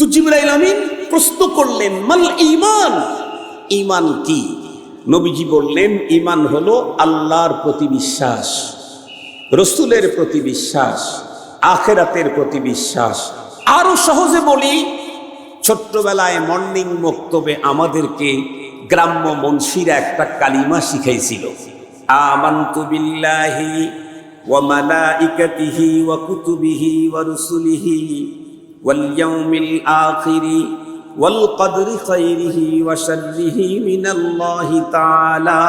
তো জিবরাইল আমিন প্রশ্ন করলেন, মাল ইমান ইমান কি? নবীজি বললেন ইমান হলো আল্লাহর প্রতি বিশ্বাস, রসুলের প্রতি বিশ্বাস, আখেরাতের প্রতি বিশ্বাস। আরও সহজে বলি, ছোট্টবেলায় মর্নিং বক্তব্যে আমাদেরকে গ্রাম্য মনসিরা একটা কালিমা শিখাইছিল, আমান্তু বিল্লাহি ওয়া মালাইকাতিহি ওয়া কুতুবিহি ওয়া রুসুলিহি। ওয়াল কদরি খাইরিহি ওয়া শাররিহি মিনাল্লাহি তাআলা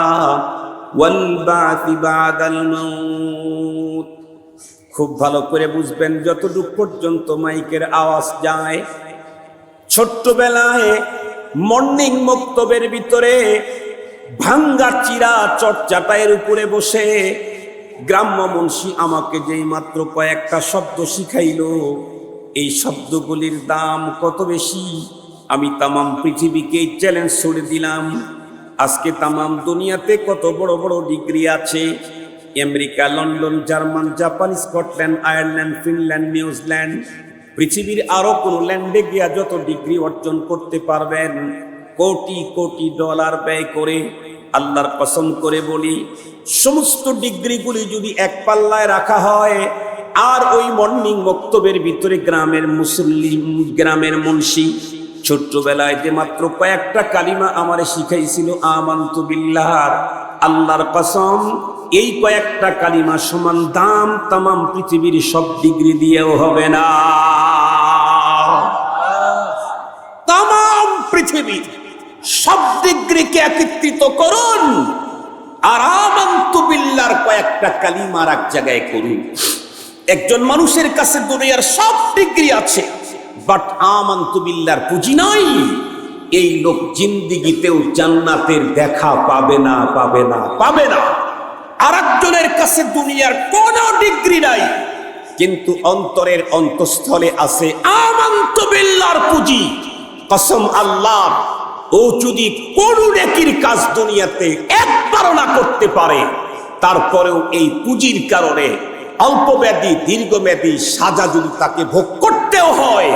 ওয়াল বা'থি বা'দাল মাউত খুব ভালো করে বুঝবেন, যতটুক পর্যন্ত মাইকের আওয়াজ যায়। ছোট্টবেলায় মর্নিং মক্তবের ভিতরে ভাঙ্গা চিরা চটচাটাইয়ের উপরে বসে গ্রাম্য মুন্সি আমাকে যেই মাত্র কয়েকটা শব্দ শিখাইল। এই শব্দগুলির দাম কত বেশি? আমি তামাম পৃথিবীকে চ্যালেঞ্জ ছড়ে দিলাম। আজকে তামাম দুনিয়াতে কত বড় বড় ডিগ্রি আছে? America, London, German, Japan, Scotland, Ireland, Finland, New Zealand. পৃথিবীর আরও কোনো ল্যান্ডে গিয়া যত ডিগ্রি অর্জন করতে পারবেন, কোটি কোটি ডলার ব্যয় করে আল্লাহর কসম করে বলি, সমস্ত ডিগ্রিগুলি যদি এক পাল্লায় রাখা হয় আর ওই মর্নিং বক্তব্যের ভিতরে গ্রামের মুসলিম গ্রামের মুন্সি, ছোট্টবেলায় যে মাত্র কয়েকটা কালিমা আমারে শিখাইছিল, আমান্ত বিল্লাহার আল্লাহর কসম, এই কয়েকটা কালিমা সমান দাম তামাম পৃথিবীর সব ডিগ্রি দিয়েও হবে না। তামাম পৃথিবী সব ডিগ্রিকে একত্রিত করুন আর আমান্ত বিল্লার কয়েকটা কালিমার এক জায়গায় করুন। একজন মানুষের কাছে দুনিয়ার সব ডিগ্রি আছে। বাট আমান্ত বিল্লার পুঁজি নাই। এই লোক জিন্দিগিতেও জান্নাতের দেখা পাবে না পাবে না পাবে না। আর একজনের কাছে দুনিয়ার কোন ডিগ্রি নাই। কিন্তু অন্তরের অন্তঃস্থলে আছে আমান্ত বিল্লার পুঁজি। কসম আল্লাহ, ও যদি কোন নেকির কাজ দুনিয়াতে একবারও না করতে পারে, তারপরেও এই পুঁজির কারণে অল্পমেয়াদী, দীর্ঘমেয়াদী সাজা যদি তাকে ভোগ করতেও হয়,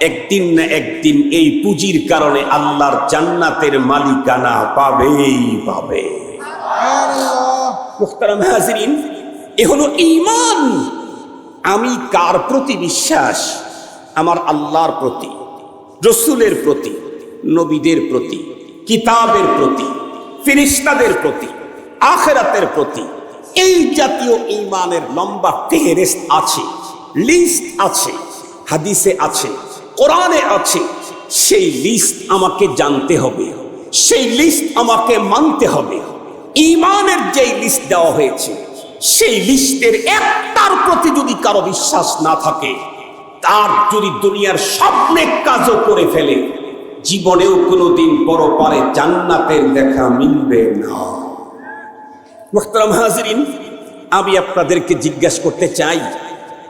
একদিন না একদিন এই পুঁজির কারণে আল্লাহর জান্নাতের মালিকানা পাবেই পাবে। এ হলো ঈমান। আমি কার প্রতি বিশ্বাস? আমার আল্লাহর প্রতি, রসুলের প্রতি, নবীদের প্রতি, কিতাবের প্রতি ফিরিস্তাদের প্রতি, আখেরাতের প্রতি এই জাতীয় ইমানের লম্বা ফেহেরেস্ত আছে লিস্ট আছে, হাদিসে আছে, কোরআনে আছে। সেই লিস্ট আমাকে জানতে হবে, সেই লিস্ট আমাকে মানতে হবে। ইমানের যেই লিস্ট দেওয়া হয়েছে, সেই লিস্টের একটার প্রতি যদি কারও বিশ্বাস না থাকে, তার যদি দুনিয়ার সব নেক কাজও করে ফেলে, জীবনেও কোনোদিন বড় পারে জান্নাতের দেখা মিলবে না। মোহতারাম হাজরিন, আমি আপনাদেরকে জিজ্ঞাসা করতে চাই,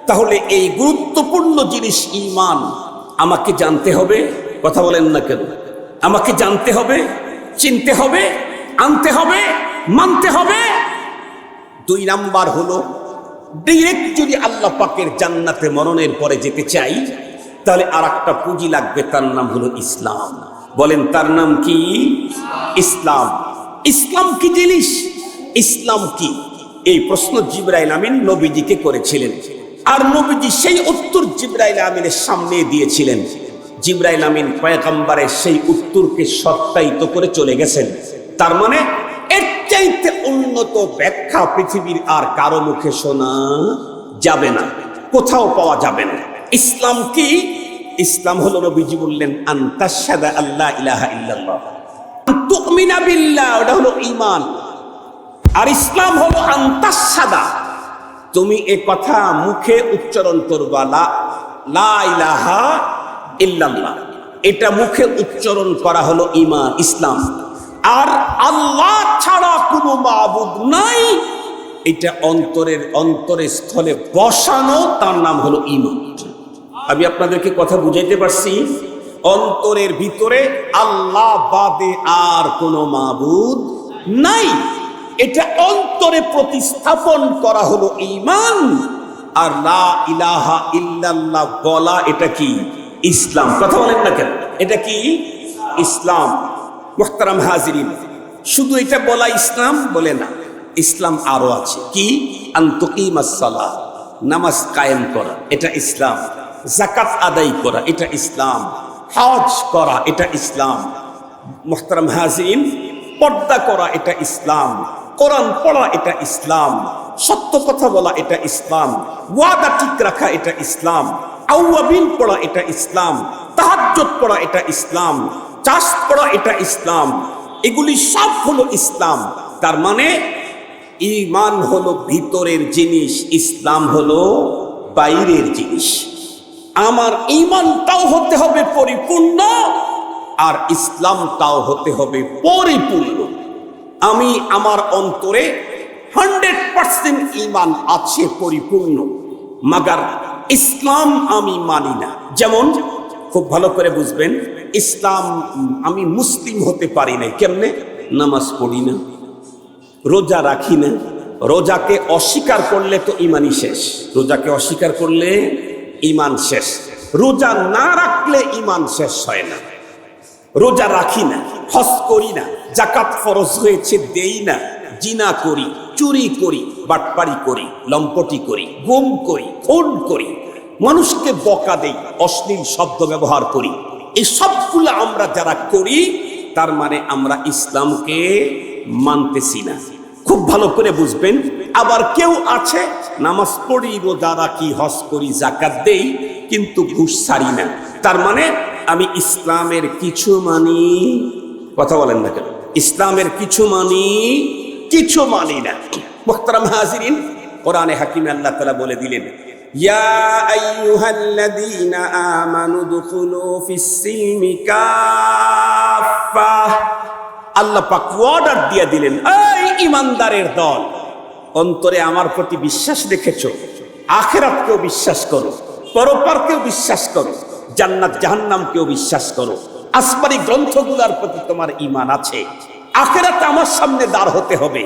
তাহলে এই গুরুত্বপূর্ণ জিনিস ইমান আমাকে জানতে হবে? কথা বলেন না কেন? আমাকে জানতে হবে, চিনতে হবে, আনতে হবে, মানতে হবে। দুই নাম্বার হলো ডিরেক্ট যদি আল্লাহ পাকের জান্নাতে মরণের পরে যেতে চাই, তাহলে আর একটা পুঁজি লাগবে, তার নাম হলো ইসলাম। বলেন, তার নাম কি? ইসলাম। ইসলাম কি জিনিস? ইসলাম কি? এই প্রশ্ন জিব্রাইল আমিন নবীজিকে করেছিলেন। আর নবীজি সেই উত্তর জিব্রাইল আমিনের সামনে দিয়েছিলেন। জিব্রাইল আমিন পয়গম্বরের সেই উত্তরকে সত্যায়িত করে চলে গেছেন। তার মানে এর চাইতে উন্নত ব্যাখ্যা পৃথিবীর আর কারও মুখে শোনা যাবে না, কোথাও পাওয়া যাবে না। ইসলাম কি? ইসলাম হলো নবীজি বললেন আন্তাসাদা আল্লাহ ইলাহা ইল্লাল্লাহ। তুমিনা বিল্লাহ, ওটা হলো ঈমান। আর ইসলাম হলো আন্তাসাদা। তুমি এ কথা মুখে উচ্চারণ করবা, লা ইলাহা এটা মুখে উচ্চারণ করা হলো ঈমান, ইসলাম। আর আল্লাহ ছাড়া কোনো মাবুদ নাই। এটা অন্তরের অন্তরের স্থলে বসানো, তার নাম হলো ঈমান। আমি আপনাদেরকে কথা বুঝাইতে পারছি, অন্তরের ভিতরে আল্লাহ বাদে আর কোনো মাবুদ নাই। এটা অন্তরে প্রতিস্থাপন করা হলো ইমান আর লা ইলাহা ইল্লাল্লাহ বলা এটা কি? ইসলাম। কথা বলেন না কেন? এটা কি? ইসলাম। মোহতারাম হাজিরিন। শুধু এটা বলা ইসলাম বলে না, ইসলাম আরও আছে। কি? আন্তকিম নামাজ কায়েম করা, এটা ইসলাম। জাকাত আদায় করা, এটা ইসলাম। হজ করা, এটা ইসলাম। মোহতারাম হাজিরিন পর্দা করা এটা ইসলাম, কোরআন পড়া এটা ইসলাম, সত্য কথা বলা এটা ইসলাম, ওয়াদা ঠিক রাখা এটা ইসলাম, আউয়াবিন পড়া এটা ইসলাম, তাহাজ্জুদ পড়া এটা ইসলাম চাষ পড়া এটা ইসলাম, এগুলি সব হলো ইসলাম। তার মানে ইমান হলো ভিতরের জিনিস, ইসলাম হলো বাইরের জিনিস। আমার ইমানটাও হতে হবে পরিপূর্ণ আর ইসলামটাও হতে হবে পরিপূর্ণ। আমি আমার অন্তরে হান্ড্রেড পার্সেন্ট ইমান আছে পরিপূর্ণ, মাগার ইসলাম আমি মানি না। যেমন, খুব ভালো করে বুঝবেন, ইসলাম আমি মুসলিম হতে পারি না কেমনে? নামাজ পড়ি না, রোজা রাখি না। রোজাকে অস্বীকার করলে তো ইমানই শেষ। রোজাকে অস্বীকার করলে ইমান শেষ। রোজা না রাখলে ইমান শেষ হয় না। রোজা রাখি না হস করি না জাকাত ফরজ হয়েছে দেই না, জিনা করি, চুরি করি, বাটপারি করি, লম্পটি করি, গুম করি, খুন করি, মানুষকে বকা দেই, অশ্লীল শব্দ ব্যবহার করি। এই সবগুলো আমরা যারা করি, তার মানে আমরা ইসলামকে মানতেছি না। খুব ভালো করে বুঝবেন, আবার কেউ আছে, নামাজ পড়ি, রোজা রাখি হস করি জাকাত দেই, কিন্তু ঘুষ ছাড়ি না। তার মানে আমি ইসলামের কিছু মানি। কথা বলেন না কেন? ইসলামের কিছু মানি কিছু মানি না। মোহতারাম হাজিরিন, কোরআনে আল্লাহ তালা বলে দিলেন দিয়ে দিলেন ইমানদারের দল, অন্তরে আমার প্রতি বিশ্বাস রেখেছো, আখেরাতকেও বিশ্বাস করো, পরপারকেও বিশ্বাস করো জান্নাত জাহান্নামকেও বিশ্বাস করো। আসমানি গ্রন্থগুলার প্রতি তোমার ইমান আছে। আখেরাত আমার সামনে দাঁড় হতে হবে।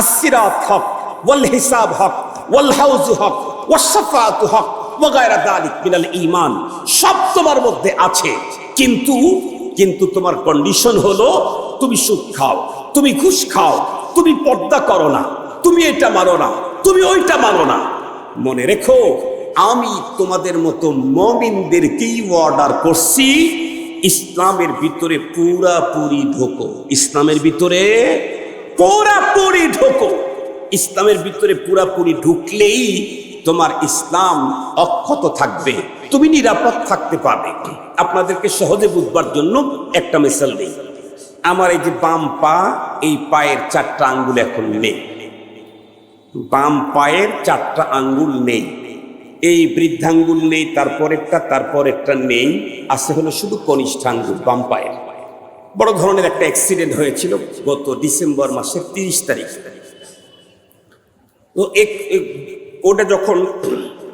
আসিরাত হক, ওয়াল হিসাব হক, ওয়াল হাউজ হক ওয়াসাফাত হক ওয়াগায়রা দালিক মিনাল ঈমান, সব তোমার মধ্যে আছে। কিন্তু কিন্তু তোমার কন্ডিশন হলো, তুমি সুদ খাও, তুমি ঘুষ খাও, তুমি পর্দা করো না, তুমি এটা মানো না, তুমি ওইটা মানো না। মনে রেখো আমি তোমাদের মতো মমিনদেরকেই অর্ডার করছি? ইসলামের ভিতরে পুরাপুরি ঢোকো। ইসলামের ভিতরে পুরাপুরি ঢোকো। ইসলামের ভিতরে পুরাপুরি ঢুকলেই তোমার ইসলাম অক্ষত থাকবে। তুমি নিরাপদ থাকতে পারবে। আপনাদেরকে সহজে বুঝবার জন্য একটা মিসাল দিই। আমার এই যে বাম পা, এই পায়ের চারটা আঙ্গুল এখন নেই। বাম পায়ের চারটা আঙ্গুল নেই। এই বৃদ্ধাঙ্গুল নেই, তারপরেরটা একটা নেই। আছে হলো শুধু কনিষ্ঠ আঙ্গুল বাম পায়ের। বড় ধরনের একটা অ্যাক্সিডেন্ট হয়েছিল গত ডিসেম্বর মাসের তিরিশ তারিখ। তো এক- ওটা যখন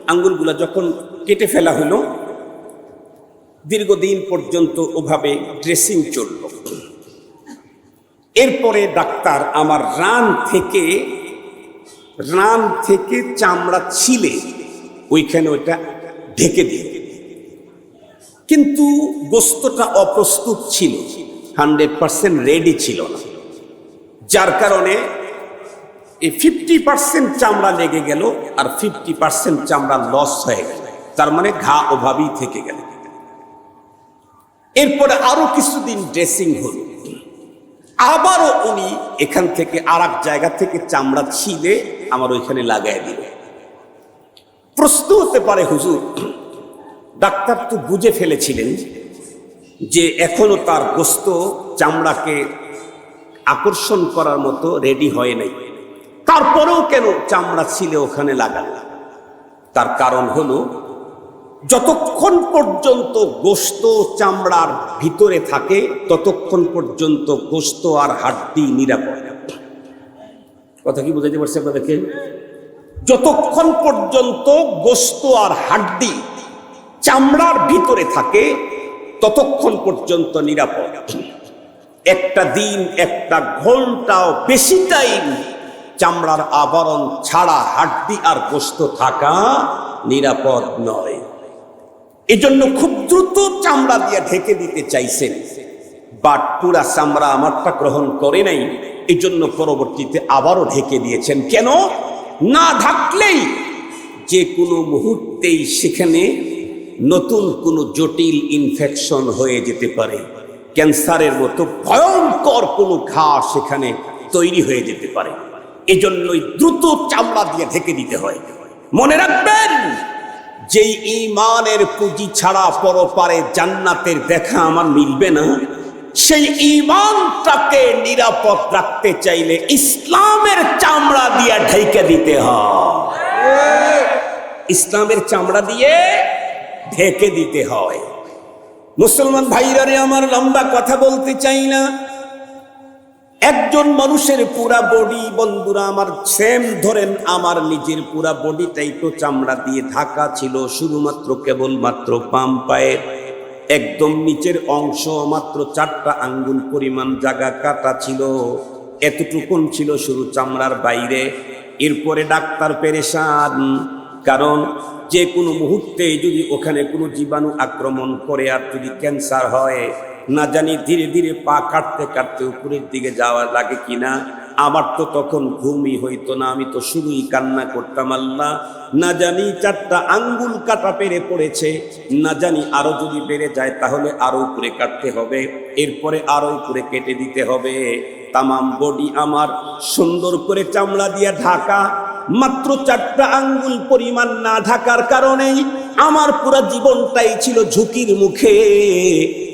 আঙ্গুলগুলো যখন কেটে ফেলা হলো, দীর্ঘদিন পর্যন্ত ওভাবে ড্রেসিং চলল। এরপরে ডাক্তার আমার রান থেকে রান থেকে চামড়া ছিলে। ওইখানে ওইটা ঢেকে দিয়ে কিন্তু গোস্তটা অপ্রস্তুত ছিল, হান্ড্রেড পার্সেন্ট রেডি ছিল না। যার কারণে এই ফিফটি পার্সেন্ট চামড়া লেগে গেল আর ফিফটি পার্সেন্ট চামড়া লস হয়ে গেল। তার মানে ঘা ওভাবেই থেকে গেল। এরপরে আরও কিছুদিন ড্রেসিং হলো। আবারও উনি এখান থেকে আর জায়গা থেকে চামড়া ছিঁড়ে আমার ওইখানে লাগাই দিল প্রশ্ন পারে হুজুর, ডাক্তার তো বুঝে ফেলেছিলেন যে এখনও তার গোস্ত চামড়াকে আকর্ষণ করার মতো রেডি হয় নাই। তারপরেও কেন চামড়া ছিলে ওখানে লাগাল? তার কারণ হলো, যতক্ষণ পর্যন্ত গোস্ত চামড়ার ভিতরে থাকে, ততক্ষণ পর্যন্ত গোস্ত আর হাড্ডি নিরাপদ। কথা কি বুঝাইতে পারছি আপনাদেরকে? যতক্ষণ পর্যন্ত গোস্ত আর হাড্ডি চামড়ার ভিতরে থাকে, ততক্ষণ পর্যন্ত নিরাপদ। একটা দিন, একটা ঘন্টাও বেশি টাইম চামড়ার আবরণ ছাড়া হাড্ডি আর গোস্ত থাকা নিরাপদ নয়। এজন্য খুব দ্রুত চামড়া দিয়ে ঢেকে দিতে চাইছেন। বাট পুরা চামড়া আমারটা গ্রহণ করে নাই। এই জন্য পরবর্তীতে আবারও ঢেকে দিয়েছেন। কেন? না ঢাকলেই যে কোনো মুহূর্তেই সেখানে নতুন কোনো জটিল ইনফেকশন হয়ে যেতে পারে। ক্যান্সারের মতো ভয়ঙ্কর কোনো ঘা সেখানে তৈরি হয়ে যেতে পারে। এজন্যই দ্রুত চামড়া দিয়ে ঢেকে দিতে হয়। মনে রাখবেন, যেই ইমানের পুঁজি ছাড়া পরপারে জান্নাতের দেখা আমার মিলবে না সেই ইমানটাকে নিরাপদ রাখতে চাইলে ইসলামের চামড়া দিয়ে ঢেকে দিতে হয়। ইসলামের চামড়া দিয়ে ঢেকে দিতে হয়। মুসলমান ভাইরারে, আমার লম্বা কথা বলতে চাই না। একজন মানুষের পুরা বডি, বন্ধুরা, আমার সেম ধরেন, আমার নিজের পুরা বডিটাই তো চামড়া দিয়ে ঢাকা ছিল, শুধুমাত্র কেবলমাত্র পাম পায়ের। একদম নিচের অংশ মাত্র চারটা আঙ্গুল পরিমাণ জায়গা কাটা ছিল। এতটুকুন ছিল শুরু চামড়ার বাইরে। এরপরে ডাক্তার পেরেশান, কারণ যে কোনো মুহূর্তে যদি ওখানে কোনো জীবাণু আক্রমণ করে আর যদি ক্যান্সার হয়, না জানি ধীরে ধীরে পা কাটতে কাটতে উপরের দিকে যাওয়া লাগে কিনা। আমার তো তখন ঘুমই হইতো না, আমি তো শুধুই কান্না করতাম, আল্লাহ। না জানি চারটা আঙ্গুল কাটা পেরে পড়েছে, না জানি আরও যদি বেড়ে যায় তাহলে আরও উপরে কাটতে হবে, এরপরে আরও উপরে কেটে দিতে হবে। তামাম বডি আমার সুন্দর করে চামড়া দিয়ে ঢাকা, মাত্র চারটা আঙ্গুল পরিমাণ না ঢাকার কারণেই আমার পুরো জীবনটাই ছিল ঝুঁকির মুখে।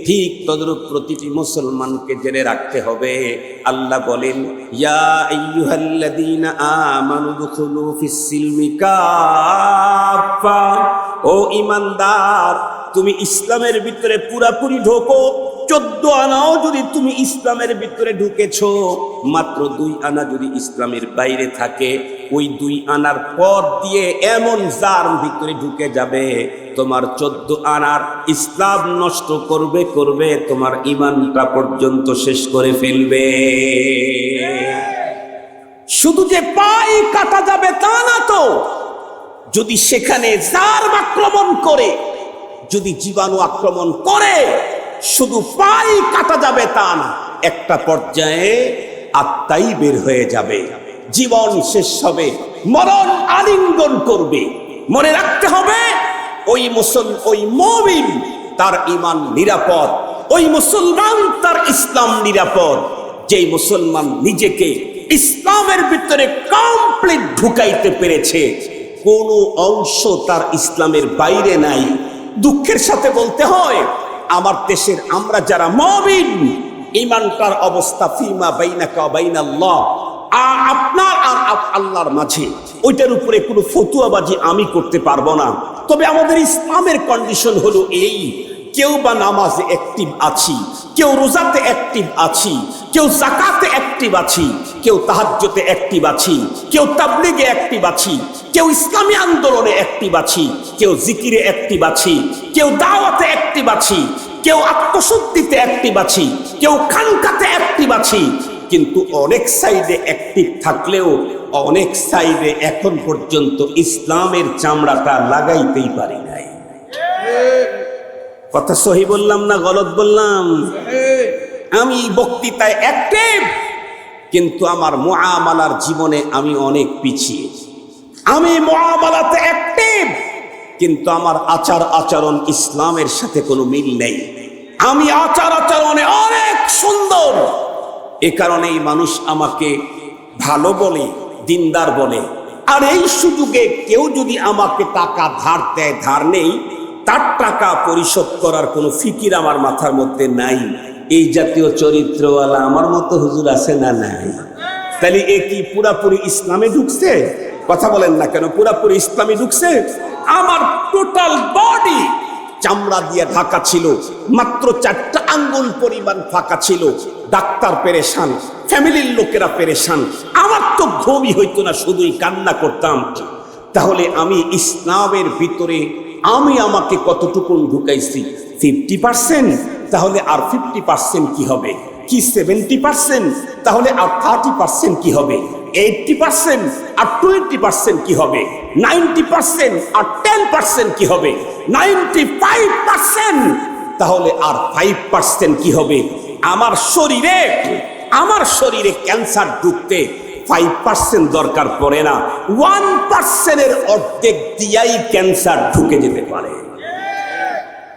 ঠিক তদরূপ প্রতিটি মুসলমানকে জেনে রাখতে হবে। আল্লাহ বলেন ও ইমানদার তুমি ইসলামের ভিতরে পুরাপুরি ঢোকো, চোদ্দ আনাও যদি তুমি ইসলামের ভিতরে ঢুকেছো, মাত্র দুই আনা যদি ইসলামের বাইরে থাকে, ওই দুই আনার পর দিয়ে এমন জার ভিতরে ঢুকে যাবে। তোমার চোদ্দ আনার ইসলাম নষ্ট করবে করবে, তোমার ইমানটা পর্যন্ত শেষ করে ফেলবে। শুধু যে পাই কাটা যাবে তা না তো, যদি সেখানে জার আক্রমণ করে, যদি জীবাণু আক্রমণ করে, শুধু পাই কাটা যাবে তা না, একটা পর্যায়ে আত্মাই বের হয়ে যাবে। জীবন শেষ হবে, মরণ আলিঙ্গন করবে। মনে রাখতে হবে ওই মুসল, ওই মমিন তার ইমান নিরাপদ। ওই মুসলমান তার ইসলাম নিরাপদ। যেই মুসলমান নিজেকে ইসলামের ভিতরে কমপ্লিট ঢুকাইতে পেরেছে, কোনো অংশ তার ইসলামের বাইরে নাই। দুঃখের সাথে বলতে হয়, আমার দেশের আমরা যারা মমিন ইমানটার অবস্থা ফিমা বাইনাকা বাইনাল্লাহ। আ- আপনার আর আল্লাহর মাঝে, ওইটার উপরে কোনো ফতুয়াবাজি আমি করতে পারব না। তবে আমাদের ইসলামের কন্ডিশন হলো এই। কেউ বা নামাজে অ্যাক্টিভ আছি, কেউ রোজাতে অ্যাক্টিভ আছি, কেউ জাকাতে অ্যাক্টিভ আছি, কেউ তাহাজ্জতে অ্যাক্টিভ আছি, কেউ তাবলিগে অ্যাক্টিভ আছি, কেউ ইসলামী আন্দোলনে অ্যাক্টিভ আছি, কেউ জিকিরে অ্যাক্টিভ আছি, কেউ দাওয়াতে অ্যাক্টিভ আছি, কেউ আত্মশুদ্ধিতে অ্যাক্টিভ আছি, কেউ খানকাতে অ্যাক্টিভ আছি। কিন্তু অনেক সাইডে অ্যাক্টিভ থাকলেও অনেক সাইডে এখন পর্যন্ত ইসলামের চামড়াটা লাগাইতেই পারি নাই। কথা সহি বললাম না গলত বললাম? আমি বক্তৃতায় অ্যাক্টিভ কিন্তু আমার মোয়ামালার জীবনে আমি অনেক পিছিয়ে। আমি মোয়ামালাতে অ্যাক্টিভ কিন্তু আমার আচার আচরণ ইসলামের সাথে কোনো মিল নেই। আমি আচার আচরণে অনেক সুন্দর। এ কারণেই মানুষ আমাকে ভালো বলে দিনদার বলে। আর এই সুযোগে কেউ যদি আমাকে টাকা ধার দেয়, ধার নেই, তার টাকা পরিশোধ করার কোনো ফিকির আমার মাথার মধ্যে নাই। এই জাতীয় চরিত্রওয়ালা আমার মতো হুজুর আছে না নাই? তাহলে এ কি পুরাপুরি ইসলামে ঢুকছে? কথা বলেন না কেন, পুরাপুরি ইসলামে ঢুকছে? আমার টোটাল বডি চামড়া দিয়ে ঢাকা ছিল। মাত্র চারটা আঙ্গুল পরিমাণ ফাঁকা ছিল। ডাক্তার পেরেশান, ফ্যামিলির লোকেরা পেরেশান। আমার তো ঘুমই হইতো না, শুধুই কান্না করতাম। তাহলে আমি ইসলামের ভিতরে আমি আমাকে কতটুকু ঢুকাইছি? Fifty percent? তাহলে আর ফিফটি পার্সেন্ট কি হবে? কি সেভেন্টি পার্সেন্ট? তাহলে আর থার্টি পার্সেন্ট কি হবে? এইটটি পার্সেন্ট আর টোয়েন্টি পার্সেন্ট কি হবে? নাইনটি পার্সেন্ট আর টেন পার্সেন্ট কি হবে? নাইনটি ফাইভ পার্সেন্ট তাহলে আর ফাইভ পার্সেন্ট কি হবে? আমার শরীরে আমার শরীরে ক্যান্সার ঢুকতে ফাইভ পার্সেন্ট দরকার পড়ে না। ওয়ান পার্সেন্টের অর্ধেক দিয়াই ক্যান্সার ঢুকে যেতে পারে।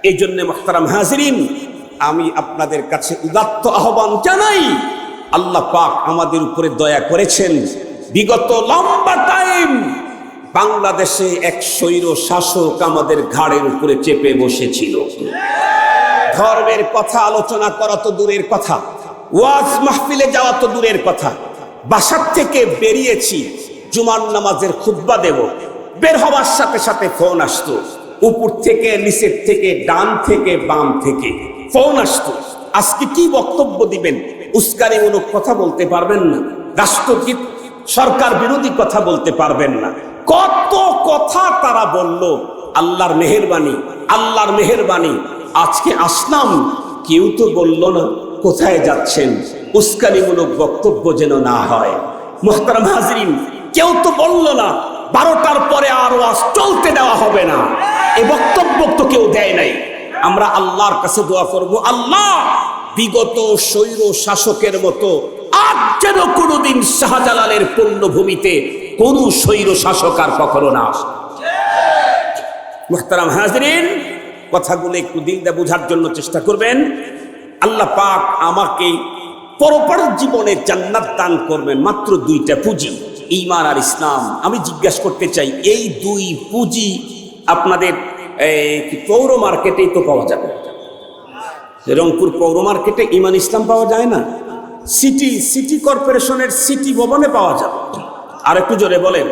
এই জন্য মোহতারাম হাজরিন, আমি আপনাদের কাছে উদাত্ত আহ্বান জানাই আল্লাহ পাক আমাদের উপরে দয়া করেছেন। বিগত লম্বা টাইম বাংলাদেশে এক স্বৈর শাসক আমাদের ঘাড়ের উপরে চেপে বসেছিল। ধর্মের কথা, আলোচনা করা তো দূরের কথা, ওয়াজ মাহফিলে যাওয়া তো দূরের কথা। বাসার থেকে বেরিয়েছি, জুমার নামাজের খুদ্া দেব। বের হওয়ার সাথে সাথে ফোন আসতো। উপর থেকে, নিচের থেকে, ডান থেকে, বাম থেকে ফোন আসতো। আজকে কি বক্তব্য দিবেন? উস্কানিমূলক কথা বলতে পারবেন না। রাষ্ট্রগীত সরকার বিরোধী কথা বলতে পারবেন না। কত কথা তারা বলল, আল্লাহর মেহেরবানি আল্লাহর মেহেরবানি। আজকে আসলাম, কেউ তো বলল না, কোথায় যাচ্ছেন? উস্কানিমূলক বক্তব্য যেন না হয়। মোহতারাম হাজরিন, কেউ তো বলল না, বারোটার পরে আর ওয়াজ চলতে দেওয়া হবে না। এ বক্তব্য তো কেউ দেয় নাই। আমরা আল্লাহর কাছে দোয়া করব, আল্লাহ! বিগত স্বৈর শাসকের মতো আর যেন কোনোদিন শাহজালালের পূর্ণভূমিতে কোন স্বৈর শাসক আর কখনো না আসে। মোহতারাম হাজরিন, কথাগুলো একটু দিলদা বোঝার জন্য চেষ্টা করবেন। আল্লাহ পাক আমাকে পরপর জীবনে জান্নাত দান করবেন মাত্র দুইটা পুঁজি ইমান আর ইসলাম। আমি জিজ্ঞাসা করতে চাই, এই দুই পুঁজি আপনাদের পৌর মার্কেটেই তো পাওয়া যাবে? রংপুর পৌর মার্কেটে ইমান ইসলাম পাওয়া যায় না। সিটি সিটি কর্পোরেশনের সিটি ভবনে পাওয়া যাবে। আর একটু জোরে বলেন,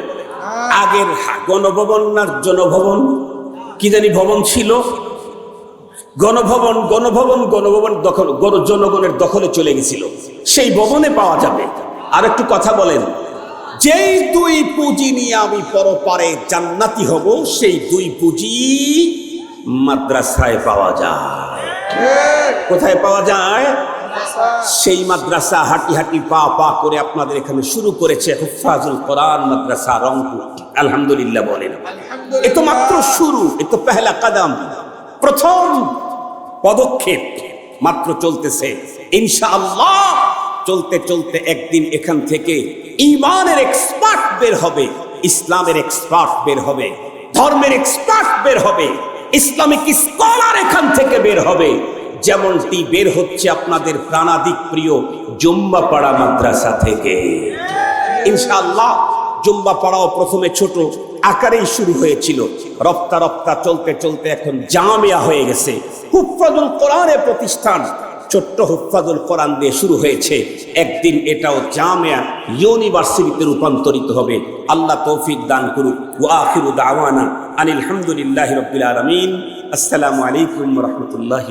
আগের গণভবন না জনভবন? কি জানি ভবন ছিল? গণভবন গণভবন গণভবন দখল গণ জনগণের দখলে চলে গেছিল। সেই ভবনে পাওয়া যাবে। আর একটু কথা বলেন, যেই দুই পুঁজি নিয়ে আমি পরপারে জান্নাতি হব, সেই দুই পুঁজি মাদ্রাসায় পাওয়া যায়। কোথায় পাওয়া যায়? সেই মাদ্রাসা হাঁটি হাঁটি পা পা করে আপনাদের এখানে শুরু করেছে হুফাজুল কোরআন মাদ্রাসা রংপুর। আলহামদুলিল্লাহ বলেন। এ তো মাত্র শুরু, এ তো পেহলা কাদাম, প্রথম পদক্ষেপ মাত্র চলতেছে। ইনশাআল্লাহ চলতে চলতে একদিন এখান থেকে ইমানের এক্সপার্ট বের হবে, ইসলামের এক্সপার্ট বের হবে, ধর্মের এক্সপার্ট বের হবে। ইসলামিক স্কলার এখান থেকে বের হবে। যেমনটি বের হচ্ছে আপনাদের প্রাণাদিক প্রিয় জুম্বাপাড়া মাদ্রাসা থেকে। ইনশাআল্লাহ জুম্বা পাড়াও প্রথমে ছোট আকারেই শুরু হয়েছিল। রপ্তা রপ্তা চলতে চলতে এখন জামিয়া হয়ে গেছে। হুফাজুল কোরআনের প্রতিষ্ঠান ছোট্ট হুফাজুল কোরআন দিয়ে শুরু হয়েছে। একদিন এটাও জামিয়া ইউনিভার্সিটিতে রূপান্তরিত হবে। আল্লাহ তৌফিক দান করুক। ওয়া আখিরু দাওয়ানা আনিল রবিল আলমিন। আসসালামু আলাইকুম রহমতুল্লাহ